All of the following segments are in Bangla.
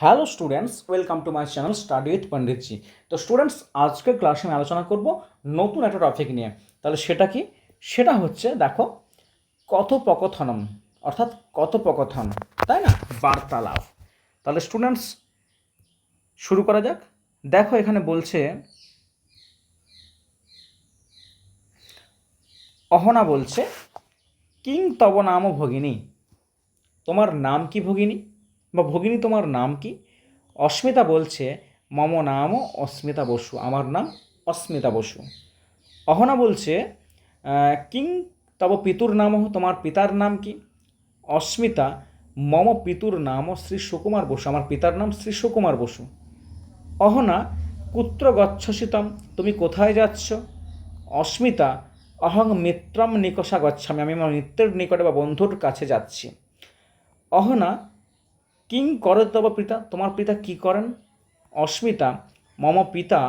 Hello students welcome to my channel study with Panditji তো স্টুডেন্টস আজকের ক্লাসে আমি আলোচনা করব নতুন একটা টপিক নিয়ে। তাহলে সেটা কি? সেটা হচ্ছে, দেখো, কথোপকথনম, অর্থাৎ কথোপকথন, তাই না? বার্তালাপ। তাহলে স্টুডেন্টস শুরু করা যাক। দেখো, এখানে বলছে, অহনা বলছে, কিং তব নাম ভগিনী, তোমার নাম কি ভগিনী? বা ভগিনী তোমার নাম কি? অস্মিতা বলছে, মম নামও অস্মিতা বসু, আমার নাম অস্মিতা বসু। অহনা বলছে কিং তব পিতুর নাম, তোমার পিতার নাম কি? অস্মিতা, মম পিতুর নাম শ্রী সুকুমার বসু, আমার পিতার নাম শ্রী সুকুমার বসু। অহনা, কুত্র গচ্ছসিতম, তুমি কোথায় যাচ্ছ? অস্মিতা, অহং মিত্রম নিকষা গচ্ছামি, আমি আমার মিত্রের নিকটে বা বন্ধুর কাছে যাচ্ছি। অহনা কিং করে তব পিতা, তোমার পিতা কি করেন? অস্মিতা, মম পিতা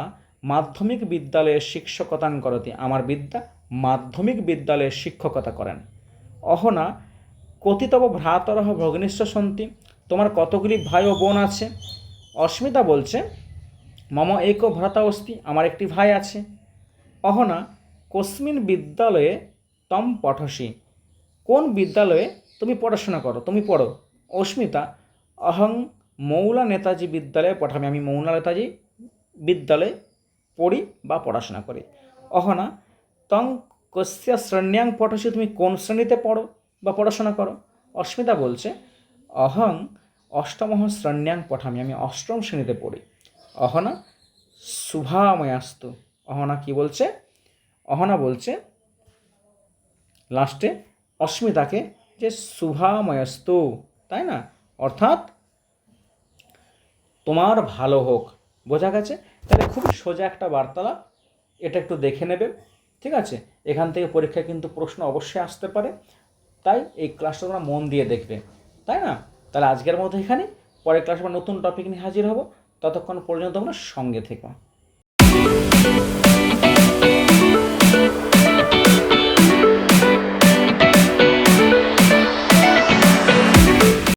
মাধ্যমিক বিদ্যালয়ে শিক্ষকতান করতি, আমার বিদ্যা মাধ্যমিক বিদ্যালয়ে শিক্ষকতা করেন। অহনা, কথিতব ভ্রাতরহ ভগ্নিষ্ঠ সন্তি, তোমার কতগুলি ভাই ও বোন আছে? অস্মিতা বলছে, মম এক ভ্রাতা অস্তি, আমার একটি ভাই আছে। অহনা, কস্মিন বিদ্যালয়ে তম পঠসি, কোন বিদ্যালয়ে তুমি পড়াশোনা করো? তুমি পড়ো। অস্মিতা অহং মৌলা নেতাজি বিদ্যালয়ে পঠামি আমি মৌলা নেতাজি বিদ্যালয়ে পড়ি বা পড়াশোনা করি অহনা তং কস্য শ্রেণ্যাং পঠসি তুমি কোন শ্রেণীতে পড়ো বা পড়াশোনা করো অস্মিতা বলছে অহং অষ্টমহ শ্রেণ্যাং পঠামি আমি অষ্টম শ্রেণীতে পড়ি অহনা শুভাময়াস্তু অহনা কি বলছে অহনা বলছে লাস্টে অস্মিতাকে যে শুভাময়স্তু তাই না অর্থাৎ তোমার ভালো হোক, বোঝা গেছে? তাহলে খুবই সোজা একটা বার্তালাপ, এটা একটু দেখে নেবে, ঠিক আছে? এখান থেকে পরীক্ষায় কিন্তু প্রশ্ন অবশ্যই আসতে পারে, তাই এই ক্লাসটা তোমরা মন দিয়ে দেখবে, তাই না? তাহলে আজকের মতো এখানে পরের ক্লাসে আমরা নতুন টপিক নিয়ে হাজির হব, ততক্ষণ পর্যন্ত তোমরা সঙ্গে থেকো।